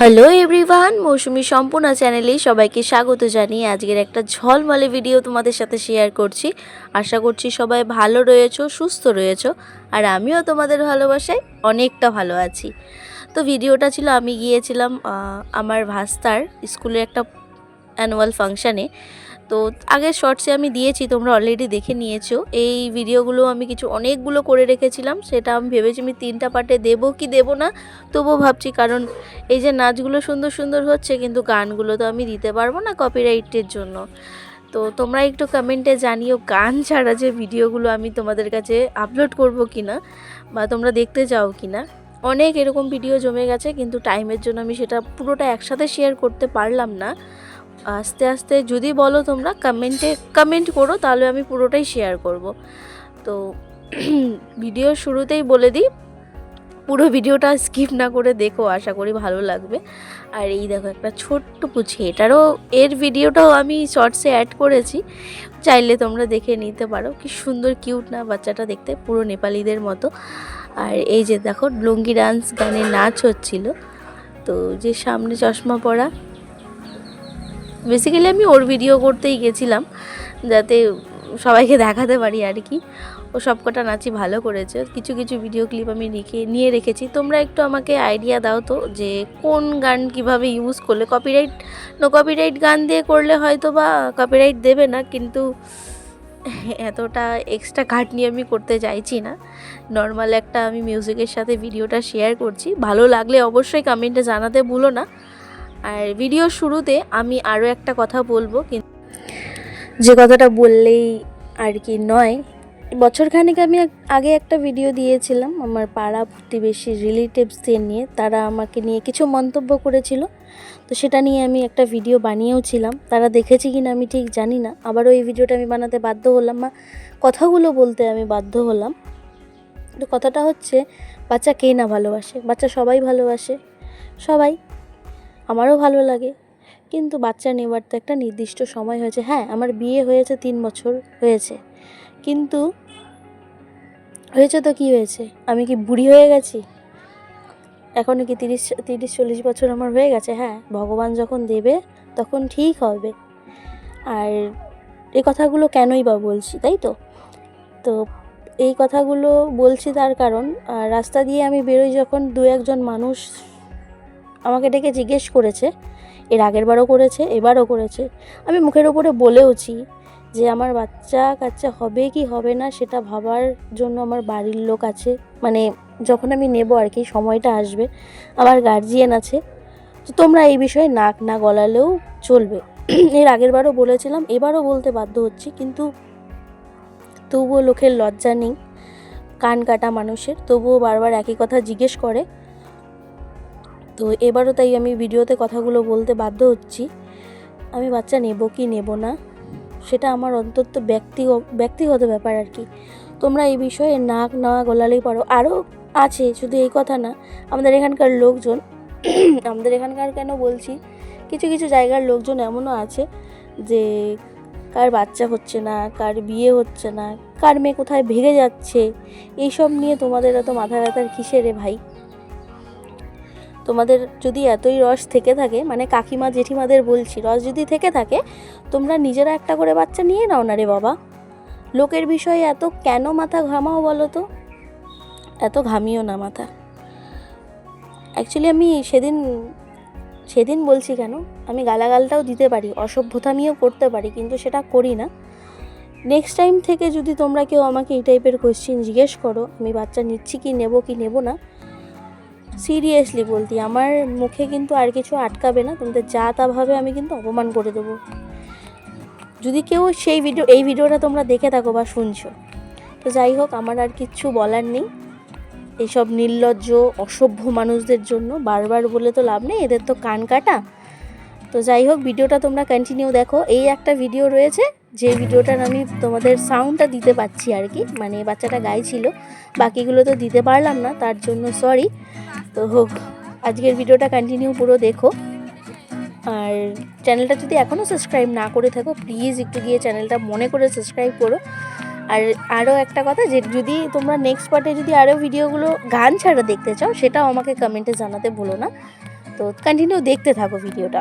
Hello everyone মৌসুমি সম্পূর্ণ চ্যানেলে সবাইকে স্বাগত জানিয়ে আজকের একটা ঝলমলে ভিডিও তোমাদের সাথে শেয়ার করছি। আশা করছি সবাই ভালো রয়েছো, সুস্থ রয়েছো, আর আমিও তোমাদের ভালোবাসায় অনেকটা ভালো আছি। তো ভিডিওটা ছিল, আমি গিয়েছিলাম আমার ভাস্তার স্কুলের একটা অ্যানুয়াল ফাংশানে তো আগের শর্টসে আমি দিয়েছি, তোমরা অলরেডি দেখে নিয়েছো। এই ভিডিওগুলো আমি কিছু অনেকগুলো করে রেখেছিলাম, সেটা আমি ভেবেছি আমি তিনটা পার্টে দেবো কি দেবো না, তবুও ভাবছি, কারণ এই যে নাচগুলো সুন্দর সুন্দর হচ্ছে, কিন্তু গানগুলো তো আমি দিতে পারব না কপিরাইটের জন্য। তো তোমরা একটু কমেন্টে জানিও, গান ছাড়া যে ভিডিওগুলো আমি তোমাদের কাছে আপলোড করব কি না বা তোমরা দেখতে চাও কি না অনেক এরকম ভিডিও জমে গেছে, কিন্তু টাইমের জন্য আমি সেটা পুরোটা একসাথে শেয়ার করতে পারলাম না। আস্তে আস্তে যদি বলো তোমরা কমেন্টে কমেন্ট করো, তাহলে আমি পুরোটাই শেয়ার করব। তো ভিডিও শুরুতেই বলে দিই, পুরো ভিডিওটা স্কিপ না করে দেখো, আশা করি ভালো লাগবে। আর এই দেখো একটা ছোট্ট পুচি এটারও, এর ভিডিওটাও আমি শর্টসে অ্যাড করেছি। চাইলে তোমরা দেখে নিতে পারো, কি সুন্দর কিউট না, বাচ্চাটা দেখতে পুরো নেপালিদের মতো। আর এই যে দেখো, লুঙ্গি ডান্স গানে নাচ হচ্ছিল। তো যে সামনে চশমা পরা বেসিক্যালি আমি ওর ভিডিও করতেই গেছিলাম, যাতে সবাইকে দেখাতে পারি আর কি। ও সবকটা নাচই ভালো করেছে। কিছু কিছু ভিডিও ক্লিপ আমি রেখে, নিয়ে রেখেছি। তোমরা একটু আমাকে আইডিয়া দাও তো যে কোন গান কীভাবে ইউজ করলে কপিরাইট নো কপিরাইট গান দিয়ে করলে হয়তো বা কপিরাইট দেবে না, কিন্তু এতটা এক্সট্রা খাটনি আমি করতে চাইছি না। নর্মাল একটা আমি মিউজিকের সাথে ভিডিওটা শেয়ার করছি। ভালো লাগলে অবশ্যই কমেন্টে জানাতে ভুলো না। আর ভিডিও শুরুতে আমি আরও একটা কথা বলব কিন্তু যে কথাটা বললেই আর কি নয়, বছরখানেক আমি আগে একটা ভিডিও দিয়েছিলাম আমার পাড়া প্রতিবেশী রিলেটিভসদের নিয়ে, তারা আমাকে নিয়ে কিছু মন্তব্য করেছিল, তো সেটা নিয়ে আমি একটা ভিডিও বানিয়েও ছিলাম তারা দেখেছে কি না আমি ঠিক জানি না আবারও এই ভিডিওটা আমি বানাতে বাধ্য হলাম বা কথাগুলো বলতে আমি বাধ্য হলাম, তো কথাটা হচ্ছে, বাচ্চা কে না ভালোবাসে, বাচ্চা সবাই ভালোবাসে, সবাই আমারও ভালো লাগে। কিন্তু বাচ্চা নেবার তো একটা নির্দিষ্ট সময় হয়েছে। হ্যাঁ আমার বিয়ে হয়েছে, তিন বছর হয়েছে। কিন্তু হয়েছে তো কি হয়েছে? আমি কি বুড়ি হয়ে গেছি? এখনও কি তিরিশ তিরিশ, চল্লিশ বছর আমার হয়ে গেছে? হ্যাঁ ভগবান যখন দেবে, তখন ঠিক হবে। আর এই কথাগুলো কেনই বা বলছি, তাই তো? তো এই কথাগুলো বলছি তার কারণ রাস্তা দিয়ে আমি বেরোই যখন দু একজন মানুষ আমাকে ডেকে জিজ্ঞেস করেছে। এর আগের বারও করেছে, এবারও করেছে। আমি মুখের ওপরে বলেওছি যে আমার বাচ্চা কাচ্চা হবে কি হবে না সেটা ভাবার জন্য আমার বাড়ির লোক আছে। মানে যখন আমি নেব আর কি, সময়টা আসবে, আমার গার্জিয়ান আছে। তো তোমরা এই বিষয়ে নাক না গলালেও চলবে। এর আগের বারও বলেছিলাম, এবারও বলতে বাধ্য হচ্ছি, কিন্তু তবুও লোকের লজ্জা নেই। কান কাটা মানুষের, তবুও বারবার একই কথা জিজ্ঞেস করে। তো এবারও তাই আমি ভিডিওতে কথাগুলো বলতে বাধ্য হচ্ছি। আমি বাচ্চা নেব কি নেব না, সেটা আমার অন্তত ব্যক্তি, ব্যক্তিগত ব্যাপার আর কি। তোমরা এই বিষয়ে নাক না গলালেই পারো। আরও আছে, শুধু এই কথা না, আমাদের এখানকার লোকজন, আমাদের এখানকার কেন বলছি, কিছু কিছু জায়গার লোকজন এমনও আছে যে কার বাচ্চা হচ্ছে না, কার বিয়ে হচ্ছে না, কার মেয়ে কোথায় ভেঙে যাচ্ছে, এইসব নিয়ে তোমাদের এত মাথা ব্যথার কিসের রে ভাই? তোমাদের যদি এতই রস থেকে থাকে মানে কাকিমা, জেঠিমাদের বলছি, রস যদি থেকে থাকে, তোমরা নিজেরা একটা করে বাচ্চা নিয়ে নাও না রে বাবা। লোকের বিষয়ে এত কেন মাথা ঘামাও বলো তো? এত ঘামিও না মাথা। অ্যাকচুয়ালি আমি সেদিন সেদিন বলছি কেন, আমি গালাগালটাও দিতে পারি, অসভ্যতামিও করতে পারি, কিন্তু সেটা করি না। নেক্সট টাইম থেকে যদি তোমরা কেউ আমাকে এই টাইপের কোয়েশ্চেন জিজ্ঞেস করো, আমি বাচ্চা নিচ্ছি কি, নেব কি, নেব না সিরিয়াসলি বলতি, আমার মুখে কিন্তু আর কিছু আটকাবে না, তোমাদের যা তা ভাবে আমি কিন্তু অপমান করে দেবো। যদি কেউ সেই ভিডিও, এই ভিডিওটা তোমরা দেখে থাকো বা শুনছো, তো যাই হোক, আমার আর কিচ্ছু বলার নেই। এইসব নির্লজ্জ, অসভ্য মানুষদের জন্য বারবার বলে তো লাভ নেই, এদের তো কান কাটা। তো যাই হোক, ভিডিওটা তোমরা কন্টিনিউ দেখো। এই একটা ভিডিও রয়েছে, যে ভিডিওটার আমি তোমাদের সাউন্ডটা দিতে পারছি আর কি মানে বাচ্চাটা গাইছিল, বাকিগুলো তো দিতে পারলাম না, তার জন্য সরি তো হোক, আজকের ভিডিওটা কন্টিনিউ পুরো দেখো। আর চ্যানেলটা যদি এখনও সাবস্ক্রাইব না করে থাকো প্লিজ একটু গিয়ে চ্যানেলটা মনে করে সাবস্ক্রাইব করো। আর আরও একটা কথা যে, যদি তোমরা নেক্সট পার্টে যদি আরও ভিডিওগুলো গান ছাড়া দেখতে চাও, সেটাও আমাকে কমেন্টে জানাতে ভুলো না। তো কন্টিনিউ দেখতে থাকো ভিডিওটা।